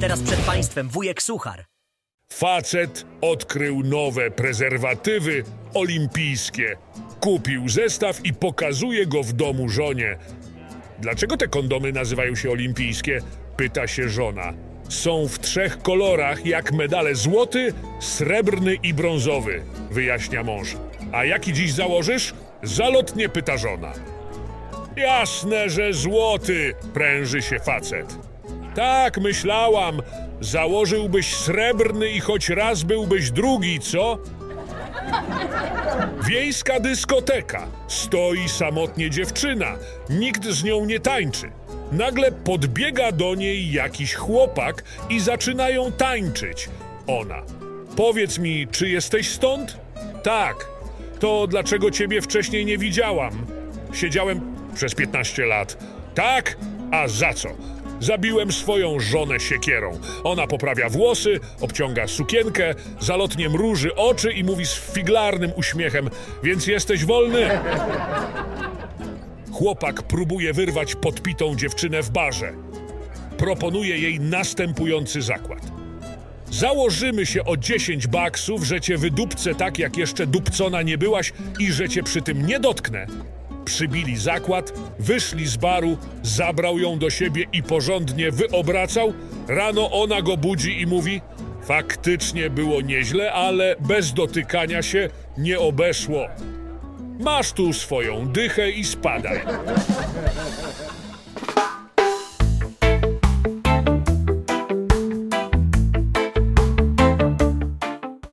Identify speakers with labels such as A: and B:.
A: Teraz przed państwem wujek Suchar.
B: Facet odkrył nowe prezerwatywy olimpijskie. Kupił zestaw i pokazuje go w domu żonie. Dlaczego te kondomy nazywają się olimpijskie? Pyta się żona. Są w trzech kolorach, jak medale złoty, srebrny i brązowy, wyjaśnia mąż. A jaki dziś założysz? Zalotnie pyta żona. Jasne, że złoty, pręży się facet. Tak, myślałam. Założyłbyś srebrny i choć raz byłbyś drugi, co? Wiejska dyskoteka. Stoi samotnie dziewczyna. Nikt z nią nie tańczy. Nagle podbiega do niej jakiś chłopak i zaczynają tańczyć. Ona. Powiedz mi, czy jesteś stąd? Tak. To dlaczego ciebie wcześniej nie widziałam? Siedziałem przez 15 lat. Tak? A za co? Zabiłem swoją żonę siekierą. Ona poprawia włosy, obciąga sukienkę, zalotnie mruży oczy i mówi z figlarnym uśmiechem: Więc jesteś wolny? Chłopak próbuje wyrwać podpitą dziewczynę w barze. Proponuje jej następujący zakład. Założymy się o 10 baksów, że cię wydupcę tak, jak jeszcze dupcona nie byłaś i że cię przy tym nie dotknę. Przybili zakład, wyszli z baru, zabrał ją do siebie i porządnie wyobracał. Rano ona go budzi i mówi: Faktycznie było nieźle, ale bez dotykania się nie obeszło. Masz tu swoją dychę i spadaj.